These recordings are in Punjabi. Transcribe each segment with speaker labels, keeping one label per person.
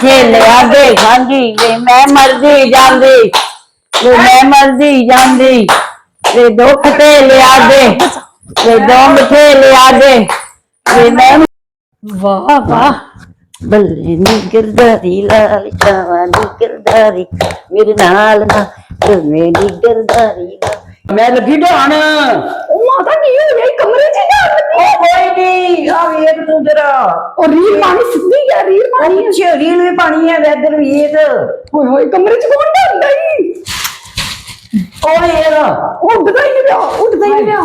Speaker 1: ਖੇਲਿਆ ਦੇ। ਖਾਂਦੀ ਵੇ ਮੈਂ ਮਰਦੀ ਜਾਂਦੀ ਵੇ ਮੈਂ ਮਰਦੀ ਜਾਂਦੀ ਵੇ ਦੁੱਖ ਤੇ ਲਿਆ ਦੇ ਵੇ ਦੋ ਮਿੱਠੇ ਲਿਆ ਦੇ ਵੇ ਮੈਂ
Speaker 2: ਵਾਹ ਵਾਹ।
Speaker 1: ਬੱਲੇ ਨੀ ਗਿਰਦਾਰੀ, ਲਾਲ ਚਾਵਾਂ ਦੀ ਗਿਰਦਾਰੀ, ਮੇਰੇ ਨਾਲ ਨਾ ਮੇਰੀ ਗਿਰਦਾਰੀ ਲਾ ਮੈਂ ਲੱਗੀ ਢਾਣ
Speaker 2: ਉਹ ਮਾਤਾ ਕੀ ਹੋ ਗਿਆ ਕਮਰੇ 'ਚ ਜਾ
Speaker 1: ਉਹ ਕੋਈ ਨਹੀਂ ਆ ਵੇਖ ਤੂੰ ਜਰਾ।
Speaker 2: ਉਹ ਰੀਲ ਮਾਣੀ ਸਿੱਧੀ ਆ ਰੀਲ ਮਾਣੀ
Speaker 1: ਉਹ ਛੇੜੀ ਨੂੰ ਪਾਣੀ ਹੈ ਵੈਦਰ ਵੇਖ।
Speaker 2: ਹੋਏ ਹੋਏ ਕਮਰੇ 'ਚ ਕੌਣ ਢਾਂਦਾ ਈ?
Speaker 1: ਉਹ ਵੇਖ।
Speaker 2: ਉੱਡਦਾ ਹੀ ਨਹੀਂ ਪਿਆ ਉੱਡਦਾ ਹੀ ਨਹੀਂ ਪਿਆ।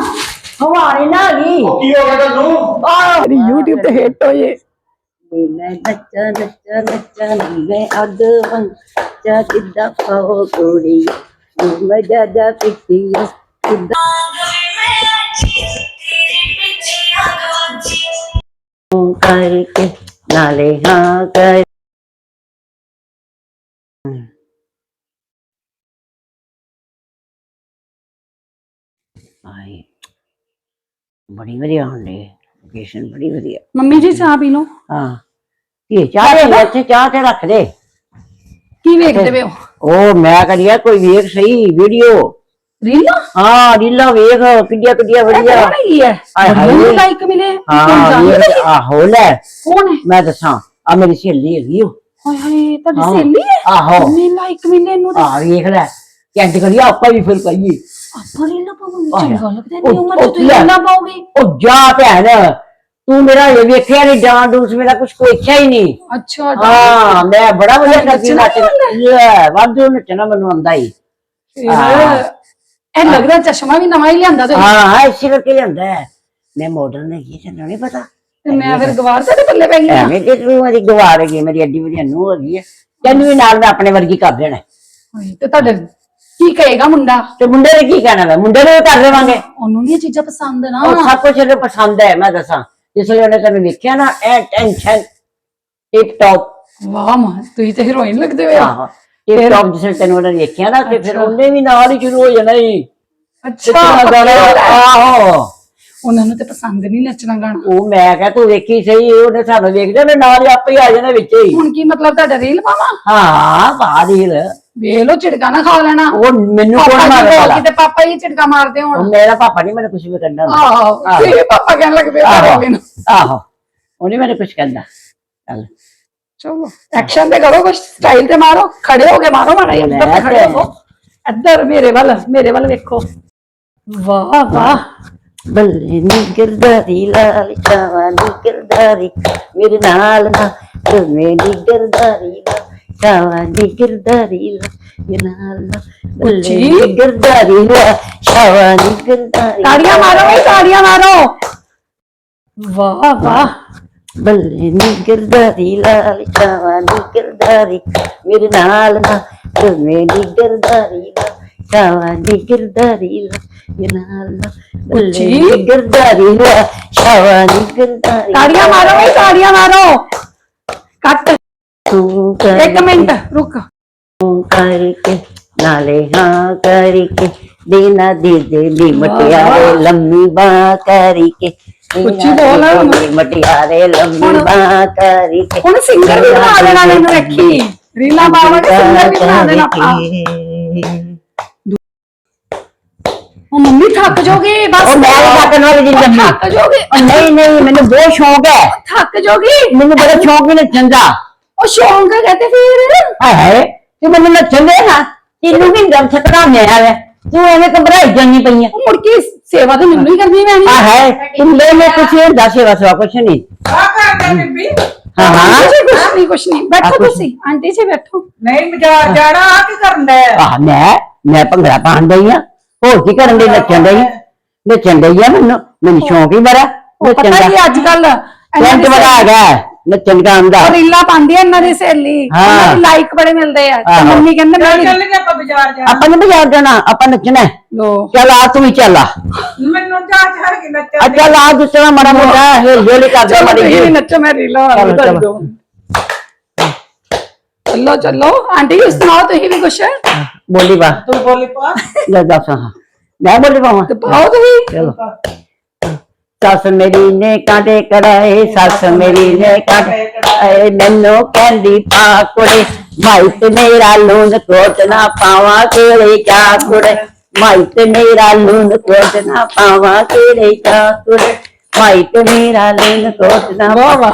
Speaker 1: ਹਵਾ ਨੀ ਨਾ ਗਈ।
Speaker 3: ਕੀ ਹੋ ਗਿਆ ਤੁਹਾਨੂੰ
Speaker 1: ਆ
Speaker 2: ਮੇਰੀ YouTube ਤੇ ਹਿੱਟ ਹੋਏ।
Speaker 1: ਨੀ ਮੈਂ ਨੱਚਾ ਨੱਚਾ ਨੱਚਾ ਨੀ ਮੈਂ ਅੱਗ ਵੰਚਾ ਕਿੱਦਾਂ ਪਾਓ ਕੁੜੀ। ਨੀ ਮੈਂ ਜਾ ਜਾ ਪਿੱਟੀ ਕਿੱਦਾਂ ਤੂੰ ਕਰਕੇ ਨਾਲੇ ਹਾਂ ਕਰ। ਆਏ। ਬੜੀ ਵਧੀਆ ਹੁੰਦੀ ਹੈ ਲੋਕੇਸ਼ਨ ਬੜੀ ਵਧੀਆ।
Speaker 2: ਮੰਮੀ ਜੀ ਚਾਹ ਪੀ ਲਓ।
Speaker 1: ਹਾਂ। ਇਹ ਚਾਹ ਦੇ ਇੱਥੇ ਚਾਹ ਤੇ ਰੱਖ ਦੇ।
Speaker 2: ਕੀ ਵੇਖਦੇ ਪਏ ਹੋ?
Speaker 1: ਉਹ ਮੈਂ ਕਰਿਆ ਕੋਈ ਵੇਖ ਸਹੀ ਵੀਡੀਓ
Speaker 2: ਰੀਲ?
Speaker 1: ਹਾਂ ਰੀਲਾ ਵੇਖ ਕਿੱਡੀਆਂ ਕਿੱਡੀਆਂ ਵਧੀਆ।
Speaker 2: ਹੈਗੀ ਹੈ। ਮੈਨੂੰ ਲਾਈਕ ਮਿਲੇ
Speaker 1: ਹਾਂ ਵੇਖ? ਆਹੋ ਲੈ।
Speaker 2: ਕੌਣ ਹੈ?
Speaker 1: ਮੈਂ ਦੱਸਾਂ ਆ ਮੇਰੀ ਸਹੇਲੀ ਹੈਗੀ ਉਹ।
Speaker 2: ਹਾਏ ਹਾਏ ਤੁਹਾਡੀ
Speaker 1: ਹਾਂ।
Speaker 2: ਸਹੇਲੀ ਹੈ?
Speaker 1: ਆਹੋ।
Speaker 2: ਮੈਨੂੰ ਲਾਈਕ ਮਿਲੇ ਤੇ।
Speaker 1: ਆ ਵੇਖ ਲੈ। ਕਹਿੰਦੇ ਕਰੀਏ ਆਪਾਂ ਵੀ ਫਿਰ ਪਾਈਏ
Speaker 2: ਆਪਾਂ ਰੀਲ ਪਾਵਾਂਗੇ ਚੰਗਾ ਲੱਗਦਾ ਨਹੀਂ ਉਮਰ ਤੇ ਤੁਸੀਂ। ਰੀਲ ਪਾਓਗੇ।
Speaker 1: ਉਹ ਜਾ ਭੈਣ। ਤੂੰ ਮੇਰਾ ਇਹ ਵੇਖਿਆ ਨਹੀਂ ਡਾਂਸ ਡੂਸ ਮੇਰਾ ਕੁਝ ਕੋਈ ਇੱਛਾ ਹੀ ਨਹੀਂ।
Speaker 2: ਅੱਛਾ
Speaker 1: ਹਾਂ ਮੈਂ ਬੜਾ ਵਧੀਆ
Speaker 2: ਨੱਚਣਾ
Speaker 1: ਨੱਚ ਲੈ ਵਾਧੂ ਨੱਚਣਾ ਮੈਨੂੰ ਆਉਂਦਾ ਹੀ।
Speaker 2: ਇਹ ਲੱਗਦਾ ਚਸ਼ਮਾ ਵੀ ਨਵਾਂ ਹੀ ਲਿਆਂਦਾ ਤੇ
Speaker 1: ਹਾਂ ਇਸੇ ਕਰਕੇ ਲਿਆਂਦਾ ਹੈ। ਮੈਂ ਮਾਡਰਨ ਹੈਗੀ ਤੈਨੂੰ ਨਹੀਂ ਪਤਾ।
Speaker 2: ਤੇ ਮੈਂ ਫਿਰ ਗਵਾਰ ਤੇ ਪੱਲੇ ਪੈ ਗਈ ਹਾਂ।
Speaker 1: ਐਵੇਂ ਕਿ ਤੂੰ ਮੇਰੀ ਗਵਾਰ ਹੈਗੀ ਮੇਰੀ ਐਡੀ ਵਧੀਆ ਨੂੰ ਹੈਗੀ ਹੈ। ਤੈਨੂੰ ਵੀ ਨਾਲ ਮੈਂ ਆਪਣੇ ਵਰਗੀ ਕਰ ਦੇਣਾ। ਹੈ।
Speaker 2: ਤੇ ਤੁਹਾਡੇ ਕੀ ਕਹੇਗਾ ਮੁੰਡਾ?
Speaker 1: ਤੇ ਮੁੰਡੇ ਨੇ ਕੀ ਕਹਿਣਾ ਵਾ? ਮੁੰਡੇ ਨੂੰ ਕਰ ਦੇਵਾਂਗੇ।
Speaker 2: ਉਹਨੂੰ ਨਹੀਂ ਇਹ ਚੀਜ਼ਾਂ ਪਸੰਦ ਨਾ।
Speaker 1: ਉਹ ਸਭ ਕੁਝ ਇਹਨੂੰ ਪਸੰਦ ਹੈ ਮੈਂ ਦੱਸਾਂ। ਜਿਸ ਵੇਲੇ ਉਹਨੇ ਤੈਨੂੰ ਵੇਖਿਆ ਨਾ ਐ ਟੈਨਸ਼ਨ ਟਿਪ ਟੌਪ
Speaker 2: ਵਾਹ ਮਾਂ ਤੁਸੀਂ ਤੇ ਹੀਰੋਇਨ ਲੱਗਦੇ ਹੋ
Speaker 1: ਆਹੋ ਟਿਪ ਟੌਪ ਜਿਸ ਵੇਲੇ ਤੈਨੂੰ ਉਹਨੇ ਵੇਖਿਆ ਨਾ ਤੇ ਫਿਰ ਉਹਨੇ ਵੀ ਨਾਲ ਹੀ ਸ਼ੁਰੂ ਹੋ ਜਾਣਾ ਹੀ
Speaker 2: ਅੱਛਾ
Speaker 1: ਗਾਣਾ ਆਹੋ।
Speaker 2: ਉਹਨਾਂ ਨੂੰ ਤੇ ਪਸੰਦ ਨਹੀਂ ਨੱਚਣਾ ਗਾਣਾ।
Speaker 1: ਉਹ ਮੈਂ ਕਿਹਾ ਤੂੰ ਵੇਖੀ ਸਹੀ ਉਹਨੇ ਸਾਨੂੰ ਵੇਖਦੇ ਨੇ ਨਾਲ ਹੀ ਆਪੇ ਹੀ ਆ ਜਾਣਾ ਵਿੱਚ ਹੀ।
Speaker 2: ਹੁਣ ਕੀ ਮਤਲਬ ਤੁਹਾਡਾ ਰੀਲ ਪਾਵਾਂ
Speaker 1: ਹਾਂ ਬਾਦੀਲ
Speaker 2: ਵੇਖ ਲੋ ਝਿੜਕਾ ਨਾ ਖਾ ਲੈਣਾ।
Speaker 1: ਉਹ ਮੈਨੂੰ
Speaker 2: ਪਾਪਾ
Speaker 1: ਕੋਣ
Speaker 2: ਜੀ
Speaker 1: ਮਾਰਦਾ
Speaker 2: ਕੋਲ ਕਿਤੇ ਪਾਪਾ ਹੀ ਝਿੜਕਾ ਮਾਰਦੇ ਹੋਣ।
Speaker 1: ਮੇਰਾ ਪਾਪਾ ਨਹੀਂ ਮੈਨੂੰ ਕੁਝ ਵੀ ਕਰਨਾ
Speaker 2: ਆਹੋ ਤੇ ਪਾਪਾ ਕਹਿਣ ਲੱਗ ਪਏ
Speaker 1: ਆਹੋ।
Speaker 2: ਮੈਨੂੰ
Speaker 1: ਆਹੋ। ਉਹ ਨਹੀਂ ਮੈਨੂੰ ਕੁਝ ਕਰਨਾ ਚੱਲ।
Speaker 2: ਚਲੋ ਐਕਸ਼ਨ ਤੇ ਕਰੋ ਕੁਛ ਸਟਾਈਲ ਤੇ ਮਾਰੋ ਖੜੇ ਹੋ ਕੇ ਮਾਰੋ ਮਾੜਾ ਜਿਹਾ ਇੱਧਰ ਖੜੇ
Speaker 1: ਤੇ।
Speaker 2: ਹੋ ਇੱਧਰ ਮੇਰੇ ਵੱਲ ਮੇਰੇ ਵੱਲ ਵੇਖੋ। ਵਾਹ ਵਾਹ।
Speaker 1: ਬੱਲੇ ਨੀ ਗਿਰਦਾਰੀ ਲਾਲ ਚਾਵਾਂ ਦੀ ਗਿਰਦਾਰੀ ਮੇਰੇ ਨਾਲ ਨਾ ਤੇ ਮੇਰੀ ਗਿਰਦਾਰੀ ਲਾ ਚਾਵਾਂ ਦੀ ਗਿਰਦਾਰੀ ਲਾ ਮੇਰੇ ਨਾਲ ਨਾ ਬੱਲੇ। ਨੀ ਗਿਰਦਾਰੀ ਲਾ ਚਾਵਾਂ ਦੀ ਗਿਰਦਾਰੀ
Speaker 2: ਤਾੜੀਆਂ ਮਾਰੋ ਓਏ ਤਾੜੀਆਂ ਮਾਰੋ ਵਾਹ ਵਾਹ
Speaker 1: ਬੱਲੇ ਨੀ ਗਿਰਦਾਰੀ ਲਾਲ ਚਾਵਾਂ ਦੀ ਗਿਰਦਾਰੀ ਮੇਰੇ ਨਾਲ ਨਾ ਤੇ ਮੇਰੀ ਗਿਰਦਾਰੀ ਲਾ ਦੀ ਗਿਰਦਾਰੀ ਲਾ ਮੇਰੇ ਨਾਲ ਨਾ ਬੱਲੇ
Speaker 2: ਉੱਚੀ।
Speaker 1: ਗਿਰਦਾਰੀ ਲਾ ਦੀ ਗਿਰਦਾਰੀ
Speaker 2: ਤਾੜੀਆਂ ਮਾਰੋ ਓਏ ਤਾੜੀਆਂ ਮਾਰੋ ਕੱਟ
Speaker 1: ਤੂੰ ਕਰ
Speaker 2: ਇੱਕ ਮਿੰਟ ਰੁਕ
Speaker 1: ਤੂੰ ਕਰਕੇ ਨਾਲੇ ਹਾਂ ਕਰਕੇ ਦੇਨਾ ਦੇ ਦੇ ਦੀ ਮਟਿਆਰੇ ਲੰਮੀ ਬਾਹ ਕਰਕੇ
Speaker 2: ਉੱਚੀ ਬੋਲ।
Speaker 1: ਮਟਿਆਰੇ ਲੰਮੀ ਬਾਹ ਕਰਕੇ
Speaker 2: ਹੁਣ ਸਿੰਗਰ ਵੀ ਬਣਾ ਦੇਣਾ ਮੈਨੂੰ ਰੱਖੀ ਰੀਲਾਂ ਪਾਵਾਂਗੇ ਸਿੰਗਰ ਵੀ ਬਣਾ ਦੇਣਾ ਆਪਾਂ ਉਹ ਮੰਮੀ ਥੱਕ ਜਾਓਗੇ ਬਸ।
Speaker 1: ਉਹ ਮੈਂ ਨੀ ਥੱਕਣ ਵਾਲੀ ਜੀ ਲੰਮੀ।
Speaker 2: ਥੱਕ ਜਾਓਗੇ।
Speaker 1: ਉਹ ਨਹੀਂ ਨਹੀਂ ਮੈਨੂੰ ਬਹੁਤ ਸ਼ੌਂਕ ਹੈ।
Speaker 2: ਥੱਕ ਜਾਓਗੇ।
Speaker 1: ਮੈਨੂੰ ਬੜਾ ਸ਼ੌਂਕ ਹੈ ਨੱਚਣ ਦਾ।
Speaker 2: ਉਹ ਸ਼ੌਂਕ ਹੈ ਤੇ ਫਿਰ?
Speaker 1: ਹਾਏ ਹਾਏ ਤੂੰ ਮੈਨੂੰ ਨੱਚਣ ਦੇ ਨਾ ਤੈਨੂੰ ਵੀ ਦਮ ਛਕਣਾ ਮੈਂ ਹੈ ਤੂੰ ਐਵੇਂ ਘਬਰਾਈ ਜਾਂਦੀ ਪਈ ਹੈ
Speaker 2: ਉਹ ਮੁੜ ਕੇ ਸੇਵਾ ਤਾਂ ਮੈਨੂੰ ਹੀ ਕਰਨੀ ਪੈਣੀ
Speaker 1: ਆ ਹੈ ਤੂੰ ਲੈ ਮੈਂ ਕੁਛ ਨਹੀਂ ਦੱਸ ਸੇਵਾ ਸਵਾ ਕੁਛ ਨਹੀਂ।
Speaker 4: ਆ ਕਰਦਾ ਬੀਬੀ।
Speaker 1: ਹਾਂ ਹਾਂ।
Speaker 2: ਆਂਟੀ ਜੀ ਕੁਛ ਨਹੀਂ ਕੁਛ ਨਹੀਂ।
Speaker 1: ਆ,
Speaker 2: ਬੈਠੋ
Speaker 1: ਕੁਛ
Speaker 2: ਤੁਸੀਂ ਆਂਟੀ ਜੀ ਬੈਠੋ।
Speaker 4: ਨਹੀਂ ਬਾਜ਼ਾਰ ਜਾਣਾ ਆ ਕੀ ਕਰਨ ਦਾ
Speaker 1: ਆਹ ਮੈਂ ਮੈਂ ਭੰਗੜਾ ਪਾਉਣ ਡਈ ਆ। ਹੋਰ ਕੀ ਕਰਨ ਦੀ ਨੱਚਣ ਆਂ? ਨੱਚਣ ਡਈ ਆ ਮੈਨੂੰ? ਮੈਨੂੰ ਸ਼ੌਂਕ ਹੀ ਬੜਾ।
Speaker 2: ਉਹ
Speaker 1: ਨੱਚਣ
Speaker 2: ਪਤਾ
Speaker 1: ਦਾ
Speaker 2: ਕੀ ਅੱਜ ਕੱਲ
Speaker 1: ਟੈਂਟ ਬੜਾ ਆ ਗਿਆ ਨੱਚਣ ਗਾਉਣ ਦਾ
Speaker 2: ਰੀਲਾ ਪਾਉਂਦੀ ਆ ਇਹਨਾਂ ਦੀ ਸਹੇਲੀ
Speaker 1: ਹਾਂ।
Speaker 2: ਉਹਨਾਂ ਦੀ ਲਾਈਕ ਬੜੇ ਮਿਲਦੇ ਆ। ਤੇ
Speaker 1: ਆਹੋ।
Speaker 2: ਮੰਮੀ ਕਹਿੰਦੇ ਮੈਂ
Speaker 4: ਚੱਲ ਕੇ ਆਪਾਂ ਬਾਜ਼ਾਰ ਜਾਣਾ।
Speaker 1: ਆਪਾਂ ਨੂੰ ਬਾਜ਼ਾਰ ਜਾਣਾ ਆਪਾਂ ਨੱਚਣਾ ਹੈ।
Speaker 2: ਲੋ।
Speaker 1: ਚੱਲ ਆ ਤੂੰ ਵੀ ਚੱਲ ਆ।
Speaker 4: ਮੈਨੂੰ ਜਾ ਜਾ ਕੇ
Speaker 1: ਆ
Speaker 4: ਨੱਚਣ
Speaker 1: ਚੱਲ ਆ ਜਿੱਤਣਾ ਮਾੜਾ ਮੋਟਾ ਹੇਲ ਹੇਲ ਕਰ ਦੇ
Speaker 2: ਚਲੋ
Speaker 1: ਮਾੜੀ
Speaker 2: ਤੁਸੀਂ ਵੀ
Speaker 1: ਜਿਹੀ।
Speaker 2: ਨੱਚੋ ਮੈਂ ਰੀਲਾ
Speaker 1: ਚਲੋ, ਚਲੋ।
Speaker 2: ਦੋ ਚੱਲੋ ਚੱਲੋ ਆਂਟੀ ਜੀ ਸੁਣਾਓ ਤੁਸੀਂ ਵੀ ਕੁਛ
Speaker 1: ਬੋਲੀ ਬਾ
Speaker 4: ਤੂੰ ਬੋਲੀ ਪਾ
Speaker 1: ਲੈ ਦੱਸ ਹਾਂ ਮੈਂ ਬੋਲੀ ਪਾਵਾਂ
Speaker 2: ਤੇ ਪਾਓ ਤੁਸੀਂ
Speaker 1: ਚਲੋ ਸੱਸ ਮੇਰੀ ਨੇ ਕਾਂਡੇ ਕੜਾਏ ਸੱਸ ਮੇਰੀ ਨੇ ਕਾਂਡੇ ਕੜਾਏ ਮੈਨੂੰ ਕਹਿੰਦੀ ਪਾ ਕੁੜੇ ਮਾਈ ਤੇ ਮੇਰਾ ਲੂਣ ਕੋਟ ਨਾ ਪਾਵਾਂ ਕਿਹੜੇ ਚਾ ਕੁੜੇ ਮਾਈ ਤੇ ਮੇਰਾ ਲੂਣ ਕੋਟ ਨਾ ਪਾਵਾਂ ਕਿਹੜੇ ਚਾ ਕੁੜੇ ਮਾਈ ਤੇ ਮੇਰਾ ਲੂਣ ਕੋਟ ਨਾ
Speaker 2: ਵਾਹ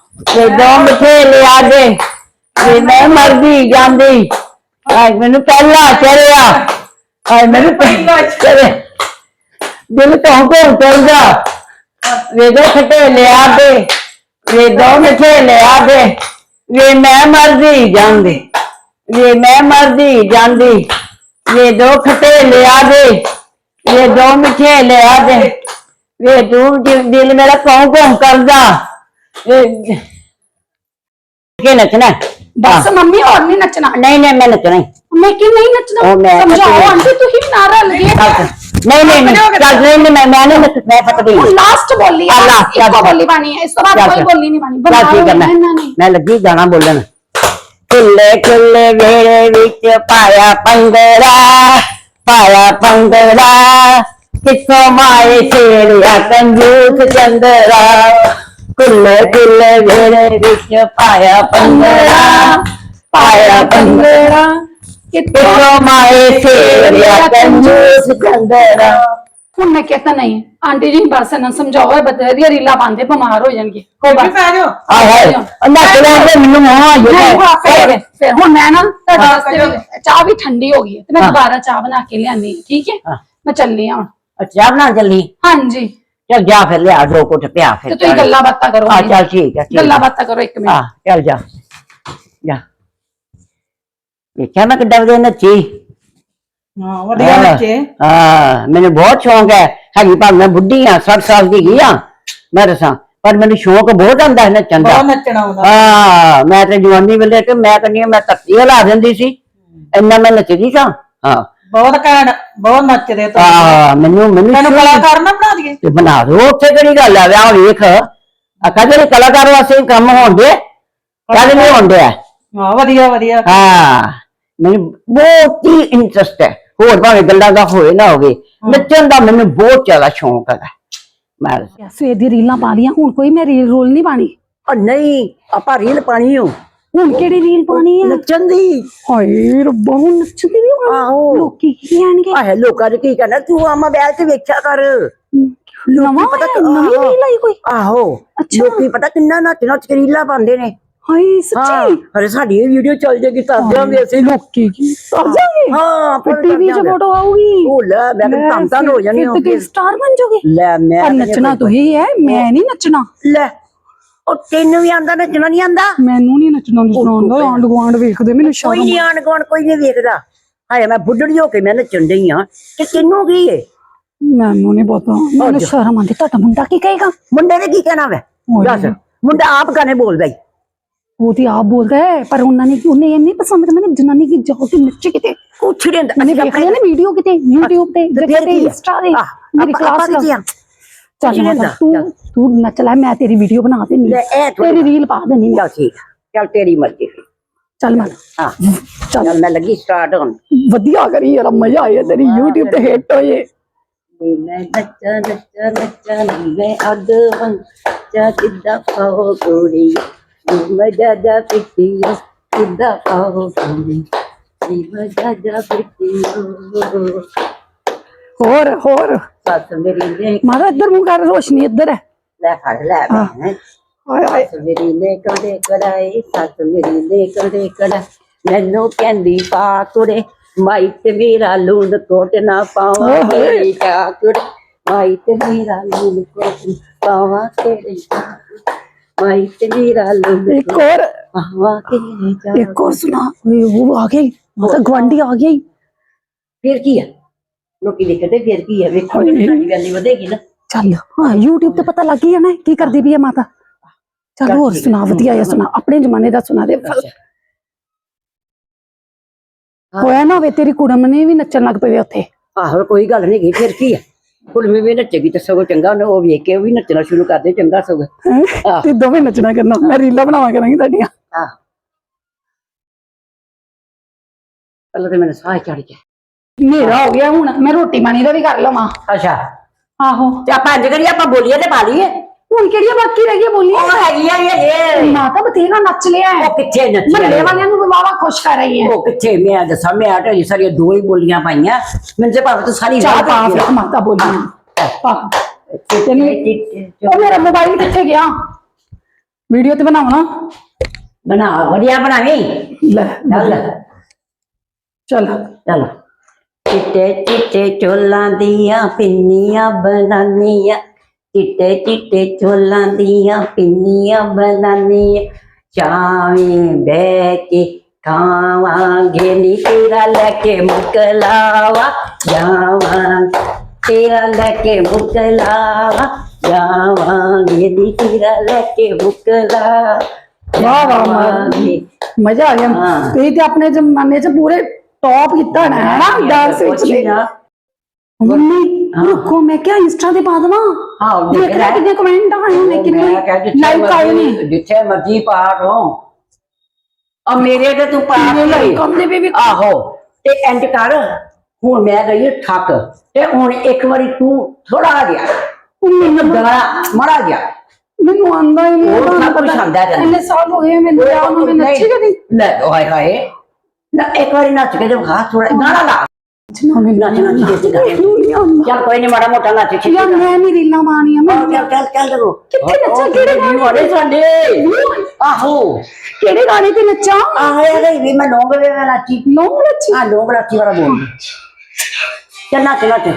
Speaker 1: ਵੇ ਦੋ ਮਿੱਠੇ ਲਿਆ ਦੇ ਮੈਂ ਮਰਦੀ ਜਾਂਦੀ। ਆਏ ਮੈਨੂੰ ਪਹਿਲਾ ਚੜਿਆ, ਆਏ ਮੈਨੂੰ ਪਹਿਲਾ ਚੜਿਆ। ਦਿਲ ਤੋਂ ਕੋ ਚੜਦਾ ਵੇ ਖਟੇ ਲਿਆ ਦੇ, ਵੇ ਮਿੱਠੇ ਲਿਆ ਦੇ। ਵੇ ਮੈਂ ਮਰਦੀ ਜਾਂਦੀ, ਵੇ ਮੈਂ ਮਰਦੀ ਜਾਂਦੀ। ਵੇ ਦੋ ਖਟੇ ਲਿਆ ਦੇ, ਵੇ ਦੋ ਮਿੱਠੇ ਲਿਆ ਦੇ। ਵੇ ਤੂੰ ਦਿਲ ਮੇਰਾ ਕੌਂ ਕੌਂ ਕਰਦਾ। ਵੇ ਕੇ ਨੱਚਣਾ
Speaker 2: ਬਸ
Speaker 1: ਹਾਂ।
Speaker 2: ਮੰਮੀ ਹੋਰ ਨਹੀਂ ਨੱਚਣਾ
Speaker 1: ਨਹੀਂ ਨਹੀਂ ਮੈਂ ਨੱਚਣਾ ਹੀ।
Speaker 2: ਮੈਂ ਕਿ ਨਹੀਂ ਨੱਚਣਾ
Speaker 1: ਉਹ ਮੈਂ
Speaker 2: ਸਮਝਾਓ
Speaker 1: ਨੱਚਣਾ।
Speaker 2: ਆਂਟੀ ਤੁਸੀਂ ਵੀ ਨਾ ਰਲ ਗਏ
Speaker 1: ਚੱਲ। ਨਹੀਂ ਨਹੀਂ ਨਹੀਂ ਚੱਲ ਨਹੀਂ ਨਹੀਂ ਮੈਂ ਮੈਂ ਨਹੀਂ ਨੱਚ ਮੈਂ ਪਤਦੀ
Speaker 2: ਹੁਣ ਲਾਸਟ ਬੋਲੀ
Speaker 1: ਆ,
Speaker 2: ਹੈ
Speaker 1: last,
Speaker 2: ਇੱਕੋ
Speaker 1: ਚੱਲ।
Speaker 2: ਬੋਲੀ ਬਾਣੀ ਹੈ ਇਸ ਤੋਂ ਬਾਅਦ
Speaker 1: ਚੱਲ,
Speaker 2: ਕੋਈ
Speaker 1: ਚੱਲ।
Speaker 2: ਬੋਲੀ ਨਹੀਂ ਬਾਣੀ
Speaker 1: ਚੱਲ ਠੀਕ ਹੈ ਮੈਂ
Speaker 2: ਇਹਨਾਂ ਨੇ
Speaker 1: ਮੈਂ ਲੱਗੀ ਗਾਣਾ ਬੋਲਣ ਕੁੱਲ ਕੁੱਲ ਵੇੜੇ ਵਿੱਚ ਪਾਇਆ ਪੰਦਰਾ ਪਾਇਆ ਪੰਦਰਾ ਕਿਤੋਂ ਮਾਏ ਫੇਰਿਆ ਕੰਜੂਸ ਕੰਦਰਾ
Speaker 2: ਹੁਣ ਮੈਂ ਕਹਤਾ ਨਹੀਂ ਆਂਟੀ ਜੀ ਬਸ ਇਹਨਾਂ ਨੂੰ ਸਮਝਾਓ ਇਹ ਬਤਾ ਦੀਆਂ ਰੀਲਾ ਪਾਉਂਦੇ ਬਿਮਾਰ ਹੋ
Speaker 4: ਜਾਣਗੇ।
Speaker 2: ਕੋਈ ਵੀ
Speaker 4: ਪੈ ਜਾਓ।
Speaker 1: ਆਹੇ ਅੰਨਾ ਚਲਾ ਕੇ ਮੈਨੂੰ ਮੋਹ ਆ ਗਿਆ
Speaker 2: ਫਿਰ ਹੁਣ ਮੈਂ ਨਾ ਤੁਹਾਡੇ ਵਾਸਤੇ ਚਾਹ ਵੀ ਠੰਡੀ ਹੋ ਗਈ ਹੈ ਤੇ ਮੈਂ ਦੁਬਾਰਾ ਚਾਹ ਬਣਾ ਕੇ ਲਿਆਨੀ ਠੀਕ ਹੈ? ਮੈਂ ਚੱਲੀ ਹਾਂ ਹੁਣ।
Speaker 1: ਚਾਹ ਬਣਾ ਚੱਲੀ?
Speaker 2: ਹਾਂਜੀ।
Speaker 1: ਚੱਲ ਜਾ ਫਿਰ ਲਿਆ ਦੋ ਕੁੱਟ ਪਿਆ ਫਿਰ
Speaker 2: ਤੇ ਤੁਸੀਂ ਗੱਲਾਂ ਬਾਤਾਂ ਕਰੋ
Speaker 1: ਆ ਚੱਲ ਠੀਕ ਹੈ ਠੀਕ
Speaker 2: ਗੱਲਾਂ। ਬਾਤਾਂ ਕਰੋ ਇੱਕ ਮਿੰਟ।
Speaker 1: ਆ ਚੱਲ ਜਾ। ਜਾ। ਵੇਖਿਆ ਮੈਂ ਕਿੱਦਾਂ ਵਧੀਆ ਨੱਚੀ?
Speaker 4: ਹਾਂ ਵਧੀਆ। ਬੱਚੇ।
Speaker 1: ਹਾਂ ਮੈਨੂੰ ਬਹੁਤ ਸ਼ੌਂਕ ਹੈ। ਹੈਗੀ ਭਾਵੇਂ ਮੈਂ ਬੁੱਢੀ ਆ 60 ਸਾਲ ਦੀ ਗਈ ਆ ਮੈਂ ਦੱਸਾਂ। ਪਰ ਮੈਨੂੰ ਸ਼ੌਂਕ ਬਹੁਤ ਆਂਦਾ ਹੈ ਨੱਚਣ ਦਾ।
Speaker 4: ਬਹੁਤ ਨੱਚਣਾ ਆਉਂਦਾ।
Speaker 1: ਹਾਂ ਮੈਂ ਤੇ ਜਵਾਨੀ ਵੇਲੇ ਤੇ ਮੈਂ ਕਹਿੰਦੀ ਹਾਂ, ਮੈਂ ਧਰਤੀ ਹਿਲਾ ਦਿੰਦੀ ਸੀ। ਇੰਨਾ ਮੈਂ ਨੱਚਦੀ ਸਾਂ। ਹਾਂ।
Speaker 4: ਬਹੁਤ ਘੈਂਟ ਬਹੁਤ ਨੱਚਦੇ ਤੁਸੀਂ।
Speaker 1: ਆ ਮੈਨੂੰ ਮੈਨੂੰ
Speaker 4: ਤੈਨੂੰ ਕਲਾਕਾਰ ਨਾ ਬਣਾ ਦਈਏ।
Speaker 1: ਤੇ ਬਣਾ ਦੋ ਉੱਥੇ ਕਿਹੜੀ ਗੱਲ ਆ? ਵਿਆਹ ਵੇਖ। ਆ ਕਦੇ ਕਲਾਕਾਰ ਵਾਸਤੇ ਕੰਮ ਹੋਣਦੇ ਕਦੇ ਨਹੀਂ ਹੁੰਦੇ ਆ।
Speaker 4: ਹਾਂ ਵਧੀਆ ਵਧੀਆ।
Speaker 1: ਹਾਂ ਮੈਨੂੰ ਬਹੁਤ ਹੀ ਇੰਟਰਸਟ ਹੈ। ਹੋਰ ਭਾਵੇਂ ਗੱਲਾਂ ਦਾ ਹੋਏ ਨਾ ਹੋਵੇ ਨੱਚਣ ਦਾ ਮੈਨੂੰ ਬਹੁਤ ਜ਼ਿਆਦਾ ਸ਼ੌਂਕ ਹੈਗਾ। ਮੈਂ
Speaker 2: ਸਵੇਰ ਦੀ ਰੀਲਾਂ ਪਾ ਲੀਆਂ ਹੁਣ ਕੋਈ ਮੈਂ ਰੀਲ ਰੋਲ ਨਹੀਂ ਪਾਣੀ।
Speaker 1: ਉਹ ਨਹੀਂ ਆਪਾਂ ਰੀਲ ਪਾਣੀ ਹੋ
Speaker 2: ਹੁਣ ਕਿਹੜੀ ਰੀਲ ਪਾਣੀ ਹੈ
Speaker 1: ਨੱਚਣ ਦੀ।
Speaker 2: ਹਾਏ ਰੱਬਾ ਹੁਣ ਨੱਚਦੀ ਵੀ।
Speaker 1: ਆਹੋ।
Speaker 2: ਲੋਕੀ ਕੀ ਕਹਿਣਗੇ
Speaker 1: ਆਹ ਲੋਕਾਂ ਨੇ ਕੀ ਕਹਿਣਾ? ਤੂੰ ਆਮਾ ਬੈਠ ਕੇ ਵੇਖਿਆ ਕਰ।
Speaker 2: ਨਵਾਂ
Speaker 1: ਪਤਾ
Speaker 2: ਆਇਆ,
Speaker 1: ਕਿ-
Speaker 2: ਨਵੀਂ
Speaker 1: ਆਹੋ।
Speaker 2: ਰੀਲ ਆਈ ਕੋਈ?
Speaker 1: ਆਹੋ।
Speaker 2: ਅੱਛਾ।
Speaker 1: ਲੋਕੀ ਪਤਾ ਕਿੰਨਾ ਨੱਚ ਨੱਚ ਕੇ ਰੀਲਾਂ ਪਾਉਂਦੇ ਨੇ।
Speaker 2: ਹਾਏ
Speaker 1: ਹਾਂ
Speaker 2: ਸੱਚੀ
Speaker 1: ਅਰੇ ਸਾਡੀ ਇਹ ਵੀਡੀਓ ਚੱਲ ਜਾਏਗੀ ਤਾਂ ਦਿਆਂਗੇ ਅਸੀਂ।
Speaker 2: ਲੋਕੀ ਕੀ ਕਰ ਜਾਗੇ
Speaker 1: ਹਾਂ
Speaker 2: ਫਿਰ ਟੀਵੀ 'ਚ ਫੋਟੋ ਆਊਗੀ।
Speaker 1: ਉਹ ਲੈ ਮੈਂ ਤਾਂ ਤਾਂ ਤਾਂ ਹੋ ਜਾਣੀ
Speaker 2: ਤੇ ਸਟਾਰ ਬਣ ਜਾਓਗੇ।
Speaker 1: ਲੈ ਮੈਂ
Speaker 2: ਪਰ ਨੱਚਣਾ
Speaker 1: ਕੋਈ-
Speaker 2: ਤੁਸੀਂ ਹੈ ਮੈਂ ਨਹੀਂ ਨੱਚਣਾ।
Speaker 1: ਲੈ। ਉਹ ਤੈਨੂੰ ਵੀ ਆਂਦਾ ਨੱਚਣਾ ਨਹੀਂ ਆਂਦਾ?
Speaker 2: ਮੈਨੂੰ ਨਹੀਂ ਨੱਚਣਾ ਨੱਚਣਾ ਆਉਂਦਾ ਆਂਡ ਗਵਾਂਡ ਵੇਖਦੇ ਮੈਨੂੰ ਸ਼ਰਮ ਕੋਈ
Speaker 1: ਨਹੀਂ ਆਂਡ ਗਵਾਂਡ ਕੋਈ ਨਹੀਂ ਵੇਖਦਾ। ਹਾਏ ਮੈਂ ਬੁੱਢੜੀ ਹੋ ਕੇ ਮੈਂ ਨੱਚਣ ਡਈ ਆ। ਕਿ ਤੈਨੂੰ ਕੀ ਏ?
Speaker 2: ਮੈਨੂੰ ਨਹੀਂ ਪਤਾ। ਮੈਨੂੰ ਸ਼ਰਮ ਆਂਦੀ ਤੁਹਾਡਾ ਮੁੰਡਾ ਕੀ ਕਹੇਗਾ?
Speaker 1: ਮੁੰਡੇ ਨੇ ਕੀ ਕਹਿਣਾ ਵੇ? ਦੱਸ। ਮੁੰਡਾ ਆਪ ਗਾਣੇ ਬੋਲਦਾ ਹੀ
Speaker 2: ਉਹ ਤੇ ਆਪ ਬੋਲਦਾ ਹੈ ਪਰ ਉਹਨਾਂ ਨੇ ਉਹਨੇ ਇਹ ਨਹੀਂ ਪਸੰਦ ਕਰਨਾ ਕਿ ਜਨਾਨੀ ਕੀ ਜਾਓ ਕਿ ਨੱਚੇ ਕਿਤੇ?
Speaker 1: ਕੁਛ ਨਹੀਂ
Speaker 2: ਅਸੀਂ ਵੇਖਿਆ ਨਾ ਵੀਡੀਓ ਕਿਤੇ YouTube
Speaker 1: ਤੇ
Speaker 2: ਤੇ
Speaker 1: ਇੰਸਟਾ
Speaker 2: ਤੇ
Speaker 1: ਮੇਰੀ
Speaker 2: ਕਲਾਸ ਚੱਲ ਮਾਤਾ ਤੂੰ ਤੂੰ ਨੱਚ ਲੈ ਮੈਂ
Speaker 1: ਤੇਰੀ ਵੀਡੀਓ ਬਣਾ
Speaker 2: ਦੇਣੀ ਤੇਰੀ ਰੀਲ ਪਾ ਦੇਣੀ
Speaker 1: ਚੱਲ ਠੀਕ ਚੱਲ ਤੇਰੀ ਮਰਜ਼ੀ।
Speaker 2: ਚੱਲ ਮਨ
Speaker 1: ਹਾਂ। ਚੱਲ। ਮੈਂ ਲੱਗੀ ਸਟਾਰਟ ਹੁਣ।
Speaker 2: ਵਧੀਆ ਕਰੀ ਯਾਰ ਮਜ਼ਾ ਆਇਆ ਤੇਰੀ YouTube ਤੇ ਹਿੱਟ ਹੋਏ।
Speaker 1: ਮੈਂ ਨੱਚਾ ਨੱਚਾ ਨੱਚਾ ਮੈਂ ਅੱਗ ਵੰ ਚਾ ਕਿੱਦਾਂ ਪਾਓ ਕੋੜੀ? ਮਜ਼ਾ ਜਾ ਪਿੱਤੀ ਕਿੱਦਾਂ ਪਾਓ ਕੋੜੀ? ਮਜ਼ਾ ਜਾ ਪਿੱਤੀ
Speaker 2: ਹੋਰ ਹੋਰ।
Speaker 1: ਸੱਸ ਮੇਰੀ ਨੇ
Speaker 2: ਮਾਰਾ ਇੱਧਰ ਮੂੰਹ ਕਰ ਰੋਸ਼ਨੀ ਇੱਧਰ ਹੈ।
Speaker 1: ਲੈ ਫੜ ਲੈ ਮੈਂ
Speaker 2: ਹਾਏ ਹਾਏ
Speaker 1: ਸੱਸ ਮੇਰੀ ਨੇ ਕਦੇ ਕੜਾਈ ਸੱਸ ਮੇਰੀ ਨੇ ਕਦੇ ਕੜਾ ਮੈਨੂੰ ਕਹਿੰਦੀ ਪਾ ਕੁੜੇ ਮਾਈ ਤੇ ਮੇਰਾ ਲੂਣ ਕੋਟ ਨਾ ਪਾਵਾਂ ਤੇਰੀ ਚਾਕੜ ਮਾਈ ਤੇ ਮੇਰਾ ਲੂਣ ਕੋਟ ਪਾਵਾਂ ਤੇਰੀ ਮਾਈ ਤੇ ਮੇਰਾ ਲੂਣ
Speaker 2: ਇੱਕ ਹੋਰ।
Speaker 1: ਤੇਰੀ ਚਾਕੜ
Speaker 2: ਇੱਕ ਹੋਰ ਸੁਣਾ। ਉਹ ਆ ਗਈ ਮਾਤਾ ਗਵਾਂਢੀ ਆ ਗਈ
Speaker 1: ਫਿਰ ਕੀ ਹੈ ਲੋਕੀ ਦੇਖਦੇ ਫਿਰ ਕੀ ਹੈ ਵੇਖੋ ਸਾਡੀ ਵੈਲੀ ਵਧੇਗੀ ਨਾ।
Speaker 2: ਚੱਲ ਹਾਂ YouTube ਤੇ ਪਤਾ ਲੱਗ ਹੀ ਜਾਣਾ ਹੈ ਕੀ ਕਰਦੀ ਵੀ ਹੈ ਮਾਤਾ? ਚੱਲ ਹੋਰ ਸੁਣਾ ਵਧੀਆ ਜਿਹਾ ਸੁਣਾ ਆਪਣੇ ਜ਼ਮਾਨੇ ਦਾ ਸੁਣਾ ਦੇ ਹੋਇਆ ਨਾ ਹੋਵੇ ਤੇਰੀ ਕੁੜਮ ਨੇ ਵੀ ਨੱਚਣ ਲੱਗ ਪਵੇ ਉੱਥੇ।
Speaker 1: ਆਹੋ ਕੋਈ ਗੱਲ ਨਹੀਂ ਗੀ ਫਿਰ ਕੀ ਆ? ਕੁੜਮੀ ਵੀ ਨੱਚੇਗੀ ਤਾਂ ਸਗੋਂ ਚੰਗਾ ਉਹਨੇ ਉਹ ਵੇਖ ਕੇ ਉਹ ਵੀ ਨੱਚਣਾ ਸ਼ੁਰੂ ਕਰ ਦੇ ਚੰਗਾ ਸਗੋਂ।
Speaker 2: ਹੈਂ? ਤੇ ਦੋਵੇਂ ਨੱਚਣਾ ਕਰਨਾ ਮੈਂ ਰੀਲਾਂ ਬਣਾਵਾ ਕਰਾਂਗੀ ਤੁਹਾਡੀਆਂ।
Speaker 1: ਆਹ ਪਹਿਲਾਂ ਤੇ ਮੈਨੂੰ ਸਾਹ ਚੜ ਗਿਆ।
Speaker 2: ਮੇਰਾ ਹੋ ਗਿਆ ਹੁਣ ਮੈਂ ਰੋਟੀ ਪਾਣੀ ਦਾ ਵੀ ਕਰ ਲਵਾਂ।
Speaker 1: ਅੱਛਾ।
Speaker 2: ਆਹੋ।
Speaker 1: ਤੇ ਆਪਾਂ ਇੰਜ ਕਰੀਏ ਆਪਾਂ ਬੋਲੀਏ ਤੇ ਪਾ ਲਈਏ?
Speaker 2: ਹੁਣ ਕਿਹੜੀਆਂ ਬਾਕੀ ਰਹਿ ਗਈਆਂ ਬੋਲੀਆਂ?
Speaker 1: ਉਹ ਹੈਗੀ ਆ ਇਹ ਇਹ
Speaker 2: ਮਾਤਾ ਬਥੇਰਾ ਨੱਚ ਲਿਆ ਹੈ।
Speaker 1: ਉਹ ਕਿੱਥੇ ਨੱਚੀ
Speaker 2: ਮੱਲੇ
Speaker 1: ਆ?
Speaker 2: ਵਾਲਿਆਂ ਨੂੰ ਵੀ ਵਾਵਾ ਖੁਸ਼ ਕਰ ਰਹੀ ਹੈ।
Speaker 1: ਉਹ ਕਿੱਥੇ? ਮੈਂ ਦੱਸਾਂ ਮੈਂ ਢੇਰੀ ਸਾਰੀਆਂ ਦੋ ਹੀ ਬੋਲੀਆਂ ਪਾਈਆਂ। ਮੈਨੂੰ ਤੇ ਭਾਵੇਂ ਤੂੰ ਸਾਰੀ
Speaker 2: ਚਾਹ ਪਾ ਫਿਰ ਮਾਤਾ ਬੋਲੀਆਂ। ਪਾ।
Speaker 1: ਆ।
Speaker 2: ਉਹ ਮੇਰਾ ਮੋਬਾਈਲ ਕਿੱਥੇ ਗਿਆ? ਵੀਡੀਓ ਤੇ ਬਣਾਉਣਾ?
Speaker 1: ਬਣਾ ਵਧੀਆ ਬਣਾਵੀਂ?
Speaker 2: ਲੈ
Speaker 1: ਚੱਲ।
Speaker 2: ਚਲ।
Speaker 1: ਚੱਲ। ਚਿੱਟੇ ਚਿੱਟੇ ਚੋਲਾਂ ਦੀਆਂ ਪਿੰਨੀਆਂ ਬਣਾਨੀਆਂ। ਚਿੱਟੇ ਚਿੱਟੇ ਚੋਲਾਂ ਦੀਆਂ ਪਿੰਨੀਆਂ ਬਣਾਨੀਆਂ। ਚਾਵੇਂ ਬਹਿ ਕੇ ਖਾਵਾਂਗੇ ਨੀ ਤੇਰਾ ਲੈ ਕੇ ਮੁਕਲਾਵਾ ਜਾਵਾਂ ਤੇਰਾ ਲੈ ਕੇ ਮੁਕਲਾਵਾ ਜਾਵਾਂਗੇ ਨੀ ਤੇਰਾ ਲੈ ਕੇ ਮੁਕਲਾ
Speaker 2: ਵਾਹ ਵਾਹ ਮਜ਼ਾ ਆ ਗਿਆ। ਤੁਸੀਂ ਤੇ ਆਪਣੇ ਜ਼ਮਾਨੇ 'ਚ ਪੂਰੇ ਟੌਪ ਕੀਤਾ ਨਾ ਹੈ ਨਾ ਡਾਂਸ ਵਿੱਚ ਵੀ ਮੰਮੀ ਰੁਕੋ ਮੈਂ ਕਿਹਾ ਇੰਸਟਾ ਤੇ ਪਾ ਦੇਵਾਂ।
Speaker 1: ਹਾਂ, ਉਹ
Speaker 2: ਦੇਖ
Speaker 1: ਦੇਖ
Speaker 2: ਲੈ
Speaker 1: ਲੈ।
Speaker 2: ਕਿੰਨੇ ਕਮੈਂਟ ਆਏ
Speaker 1: ਮੈਂ
Speaker 2: ਕਿੰਨੇ ਲਾਈਕ ਆਏ ਨੇ।
Speaker 1: ਜਿੱਥੇ ਮਰਜ਼ੀ ਪਾਠ ਹੋ ਆ ਮੇਰੇ ਤੇ ਤੂੰ
Speaker 2: ਕਿੰਨੇ
Speaker 1: ਪਾਠ
Speaker 2: ਲਾਈਕ ਆਉਂਦੇ ਵੀ ਵੀ
Speaker 1: ਆਹੋ ਤੇ ਇੰਜ ਕਰ। ਹੁਣ ਮੈਂ ਗਈ ਹਾਂ ਠੱਕ। ਤੇ ਹੁਣ ਇੱਕ ਵਾਰੀ ਤੂੰ ਥੋੜਾ ਗਿਆ ਮੈਨੂੰ ਗਾਣਾ ਮੜਾ ਗਿਆ
Speaker 2: ਮੈਨੂੰ ਆਂਦਾ ਹੀ ਨਹੀਂ
Speaker 1: ਹੋਰ
Speaker 2: ਤੁਹਾਨੂੰ
Speaker 1: ਸਭ ਕੁਛ
Speaker 2: ਪਤਾ।
Speaker 1: ਆਉਂਦਾ ਤੈਨੂੰ।
Speaker 2: ਇੰਨੇ ਸਾਲ ਹੋ ਗਏ ਮੈਨੂੰ ਵਿਆਹ ਨੂੰ ਮੈਂ ਨੱਚੀ ਕਦੀ
Speaker 1: ਲੈ ਹਾਏ ਹਾਏ। ਨਾ ਇੱਕ ਵਾਰੀ ਨੱਚ ਕੇ ਤੇ ਖਾ ਥੋੜਾ ਗਾਣਾ ਲਾ। ਕੇ।
Speaker 2: ਮੈਨੂੰ ਨਹੀਂ ਆਉਂਦਾ
Speaker 1: ਚੱਲ ਕੋਈ ਨਹੀਂ ਮਾੜਾ ਮੋਟਾ ਨੱਚ ਖਿੱਚ
Speaker 2: ਯਾਰ ਮੈਂ ਨਹੀਂ ਰੀਲਾਂ ਮਾਣੀਆਂ ਮੈਂ
Speaker 1: ਚੱਲ ਚੱਲ ਚੱਲ ਚੱਲ
Speaker 2: ਕਿੱਥੇ ਨੱਚਾਂ? ਕਿਹੜੇ ਗਾਣੇ?
Speaker 1: ਸਾਡੇ। ਆਹੋ।
Speaker 2: ਕਿਹੜੇ ਗਾਣੇ ਤੇ ਨੱਚਾਂ?
Speaker 1: ਆਹ ਇਹ ਵੀ ਮੈਂ ਲੋਂਗ ਵੇ ਮੈਂ ਨਾਚੀ।
Speaker 2: ਲੋਂਗ ਨੱਚੀ?
Speaker 1: ਆ ਲੋਂਗ ਨਾਚੀ ਵਾਲਾ ਬੋਲ। ਚੱਲ ਨੱਚ ਨੱਚ।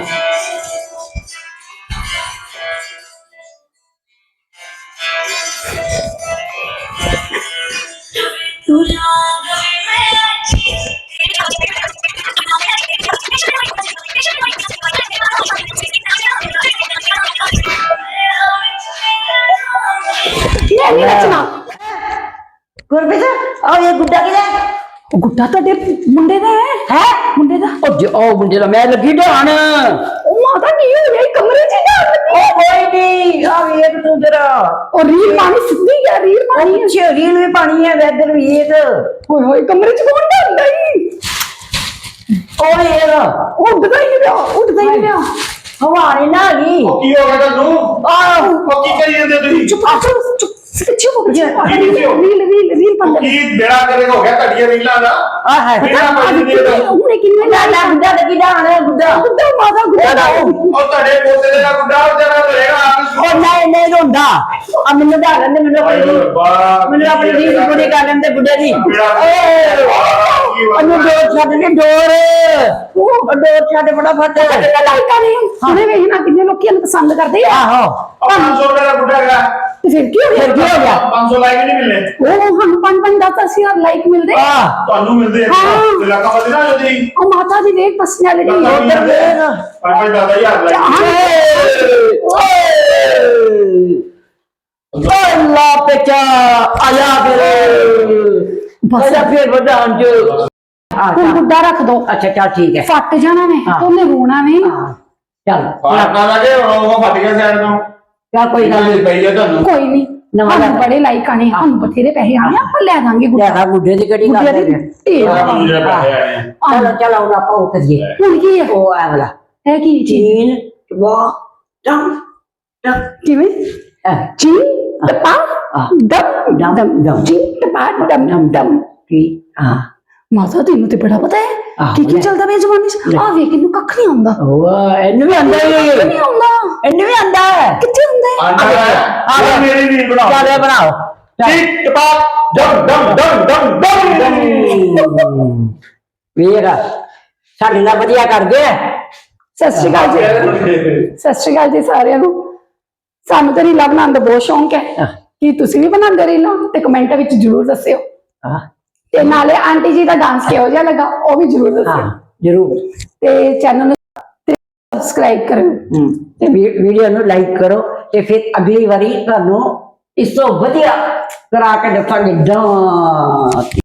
Speaker 1: ਗੁੱਡਾ
Speaker 2: ਤੁਹਾਡੇ ਮੁੰਡੇ ਦਾ ਹੈ?
Speaker 1: ਹੈ?
Speaker 2: ਮੁੰਡੇ ਦਾ?
Speaker 1: ਉਹ ਜੋ ਉਹ ਮੁੰਡੇ ਦਾ ਮੈਂ ਲੱਗੀ ਢਾਣ
Speaker 2: ਉਹ ਮਾਤਾ ਕੀ ਹੋ? ਗਿਆ ਇਹ ਕਮਰੇ 'ਚ ਨਾ
Speaker 1: ਉਹ ਕੋਈ ਨਹੀਂ ਆ ਵੇਖ ਤੂੰ ਜਰਾ।
Speaker 2: ਉਹ ਰੀਲ ਪਾਣੀ ਸਿੱਧੀ ਗਿਆ ਰੀਲ ਪਾਣੀ
Speaker 1: ਪਿੱਛੇ ਰੀਲ ਵੀ ਪਾਣੀ ਹੈ ਵੈਦਰ ਵੇਖ।
Speaker 2: ਹੋਏ ਹੋਏ ਕਮਰੇ 'ਚ ਕੌਣ ਡਰਦਾ ਹੀ
Speaker 1: ਉਹ
Speaker 2: ਉਹ ਉੱਡਦਾ ਹੀ ਨਹੀਂ ਪਿਆ ਉੱਡਦਾ ਹੀ ਨਹੀਂ ਪਿਆ
Speaker 1: ਹਵਾ ਨਹੀਂ ਨਾ ਗਈ
Speaker 3: ਉਹ ਕੀ ਹੋ ਗਿਆ ਤੁਹਾਨੂੰ
Speaker 1: ਆਹ।
Speaker 3: ਉਹ ਕੀ ਕਰੀ ਜਾਂਦੇ ਤੁਸੀਂ?
Speaker 2: ਚੁੱਪ ਆ ਚੁੱਪ ਚੁੱਪ। ਪਿੱਛੇ ਹੋ ਹੋ? ਰੀਲ ਰੀਲ ਰੀਲ ਪੰਦੇ
Speaker 3: ਕੀ ਬੇੜਾ ਕਰੇ ਹੋ ਗਿਆ ਤੁਹਾਡੀਆਂ ਰੀਲਾਂ ਦਾ।
Speaker 1: ਆ ਹੈ।
Speaker 3: ਬੇੜਾ ਪਾਈ ਨਹੀਂ ਇਹਦਾ
Speaker 2: ਉਹਨੇ ਕਿੰਨੇ
Speaker 1: ਨਾ ਨਾ ਗੁੱਡਾ ਲੱਗੀ ਢਾਣ ਗੁੱਡਾ।
Speaker 2: ਗੁੱਡਾ ਮਾਤਾ ਗੁੱਡਾ
Speaker 1: ਉਹ
Speaker 3: ਉਹ ਤੁਹਾਡੇ ਪੋਤੇ ਦਾ ਗੁੱਡਾ ਉਹ ਜਰਾ ਰਹੇਗਾ ਆਪ
Speaker 1: ਨਹੀਂ ਨਹੀਂ ਰੋਂਦਾ। ਆ ਮੈਨੂੰ ਢਾ ਲੈਂਦੇ ਮੈਨੂੰ ਮੈਨੂੰ ਆਪਣੀ ਰੀਲ ਪੂਰੀ ਕਰ ਲੈਂਦੇ ਗੁੱਡੇ ਦੀ। ਓਏ। ਉਹਨੂੰ ਡੋਰ ਛੱਡ ਦੇ ਡੋਰ ਉਹ ਡੋਰ ਛੱਡ ਫਟਾਫਟ
Speaker 2: ਲਾਈਕਾਂ ਨੇ ਸੁਣੇ ਵੇਖ ਨਾ ਕਿੰਨੇ ਲੋਕੀ ਇਹਨੂੰ ਪਸੰਦ ਕਰਦੇ ਆ
Speaker 1: ਆਹੋ
Speaker 3: 500 ਰੁਪਏ ਦਾ ਗੁੱਡਾ ਹੈਗਾ
Speaker 2: ਤੇ ਫਿਰ ਕੀ ਹੋ
Speaker 1: ਫਿਰ ਕੀ
Speaker 2: ਗਿਆ
Speaker 1: ਹੋ ਗਿਆ
Speaker 3: 500 ਲਾਈਕ ਨਹੀਂ ਮਿਲਨੇ
Speaker 2: ਉਹ ਸਾਨੂੰ ਪੰਜ ਪੰਜ ਦਸ ਦਸ ਹਜ਼ਾਰ ਲਾਈਕ ਮਿਲਦੇ
Speaker 1: ਆ
Speaker 3: ਤੁਹਾਨੂੰ ਮਿਲਦੇ
Speaker 2: ਹਾਂ।
Speaker 3: ਤੇ ਲੱਗਾ ਬਦਲ ਨਾ ਜਦੀ
Speaker 2: ਉਹ ਮਾਤਾ ਦੀ ਵੇਖ ਪਰਸਨੈਲਿਟੀ
Speaker 1: ਉੱਧਰ ਵੇਖ।
Speaker 3: ਪੰਜ ਪੰਜ ਦਾਦਾ ਹਜ਼ਾਰ ਲਾਈਕ
Speaker 1: ਅੱਲਾ ਪੇਚਾ ਆਇਆ ਫਿਰ
Speaker 2: ਬਸ।
Speaker 1: ਆਇਆ ਫਿਰ ਵਧਾਉਣ ਜੋ ਆ
Speaker 2: ਹੁਣ ਗੁੱਡਾ ਰੱਖ ਦੋ।
Speaker 1: ਅੱਛਾ ਚੱਲ ਠੀਕ ਹੈ।
Speaker 2: ਫੱਟ ਜਾਣਾ ਨੇ
Speaker 1: ਹਾਂ।
Speaker 2: ਉਹਨੇ ਰੋਣਾ ਵੇ।
Speaker 1: ਹਾਂ, ਚੱਲ।
Speaker 3: ਫਾਟਾ ਲੱਗੇ ਉਹ ਫਟ ਗਿਆ ਸਾਈਡ ਤੋਂ।
Speaker 1: ਚੱਲ ਕੋਈ ਗੱਲ ਨਹੀਂ।
Speaker 3: ਪਈ ਹੈ ਤੁਹਾਨੂੰ।
Speaker 2: ਕੋਈ ਨਹੀਂ।
Speaker 1: ਨਵਾਂ
Speaker 2: ਸਾਨੂੰ
Speaker 1: ਲੈ।
Speaker 2: ਬੜੇ ਲਾਈਕ ਆਣੇ। ਸਾਨੂੰ ਬਥੇਰੇ ਪੈਸੇ ਆਣੇ ਆਪਾਂ ਲੈ ਦਾਂਗੇ ਗੁੱਡਾ
Speaker 1: ਜ਼ਿਆਦਾ ਗੁੱਡੇ ਦੀ ਕਿਹੜੀ ਗੱਲ
Speaker 2: ਗੁੱਡੇ
Speaker 1: ਹੈ?
Speaker 2: ਦੀ ਢੇਰ ਆ।
Speaker 3: ਤੁਹਾਨੂੰ ਜਿਹੜੇ ਪੈਸੇ ਆਏ ਆ।
Speaker 1: ਚਲੋ ਚਲੋ ਹੁਣ ਆਪਾਂ ਕਰੀਏ
Speaker 2: ਹੁਣ ਕੀ ਹੈ?
Speaker 1: ਉਹ ਐ ਵਾਲਾ।
Speaker 2: ਇਹ ਕੀ ਚੀਜ਼?
Speaker 1: ਚੀਨ ਵਾ ਟਮ ਟਮ
Speaker 2: ਕਿਵੇਂ? ਚੀ ਟਪਾ
Speaker 1: ਹਾਂ।
Speaker 2: ਦਮ
Speaker 1: ਦਮ,
Speaker 2: ਦਮ
Speaker 1: ਦਮ।
Speaker 2: ਚੀ ਟਪਾ ਦਮ ਦਮ ਦਮ
Speaker 1: ਕੀ ਹਾਂ
Speaker 2: ਮਾਤਾ ਤੈਨੂੰ ਤੇ ਬੜਾ ਪਤਾ ਹੈ
Speaker 1: ਆਹੋ,
Speaker 2: ਕੀ ਕੀ
Speaker 1: ਲੈ।
Speaker 2: ਚੱਲਦਾ ਵੇ ਜ਼ਮਾਨੇ 'ਚ ਆ ਵੇਖ ਇਹਨੂੰ ਕੱਖ ਨਹੀਂ ਆਉਂਦਾ
Speaker 1: ਉਹ ਇਹਨੂੰ ਵੀ ਆਂਦਾ ਹੀ
Speaker 2: ਨਹੀਂ ਆਉਂਦਾ
Speaker 1: ਇਹਨੂੰ ਵੀ ਆਂਦਾ ਹੈ
Speaker 2: ਕਿੱਥੇ ਹੁੰਦਾ ਹੈ
Speaker 3: ਆਂਡਾ
Speaker 1: ਆ
Speaker 3: ਆ ਮੇਰੀ ਰੀਲ ਬਣਾਓ
Speaker 1: ਚੱਲ ਇਹ ਬਣਾਓ
Speaker 3: ਟਿਕ ਟਪਾਕ ਡਮ ਡਮ ਡਮ ਡਮ ਡਮ
Speaker 1: ਵੀਰ ਸਾਡੇ ਨਾਲ ਵਧੀਆ ਕਰ ਗਿਆ
Speaker 2: ਸਤਿ ਸ਼੍ਰੀ ਅਕਾਲ ਜੀ ਸਤਿ ਸ਼੍ਰੀ ਅਕਾਲ ਜੀ ਸਾਰਿਆਂ ਨੂੰ ਸਾਨੂੰ ਤਾਂ ਰੀਲਾਂ ਬਣਾਉਣ ਦਾ ਬਹੁਤ ਸ਼ੌਂਕ
Speaker 1: ਹਾਂ।
Speaker 2: ਕੀ ਤੁਸੀਂ ਵੀ ਬਣਾਉਂਦੇ ਰੀਲਾਂ? ਤੇ ਕਮੈਂਟਾਂ ਵਿੱਚ ਜਰੂਰ ਦੱਸਿਓ।
Speaker 1: ਹਾਂ।
Speaker 2: ਤੇ ਨਾਲੇ ਆਂਟੀ ਜੀ ਦਾ ਡਾਂਸ ਕਿਹੋ ਜਿਹਾ ਲੱਗਾ ਉਹ ਵੀ ਜਰੂਰ ਦੱਸਿਓ।
Speaker 1: ਹਾਂ ਜ਼ਰੂਰ।
Speaker 2: ਤੇ ਚੈਨਲ ਨੂੰ ਸਬਸਕ੍ਰਾਈਬ ਕਰੋ
Speaker 1: ਹਮ, ਤੇ ਵੀ- ਵੀਡੀਓ ਨੂੰ ਲਾਈਕ ਕਰੋ ਤੇ ਫਿਰ ਅਗਲੀ ਵਾਰੀ ਤੁਹਾਨੂੰ ਇਸ ਤੋਂ ਵਧੀਆ ਕਰਾ ਕੇ ਦੱਸਾਂਗੇ। ਡਾਂਸ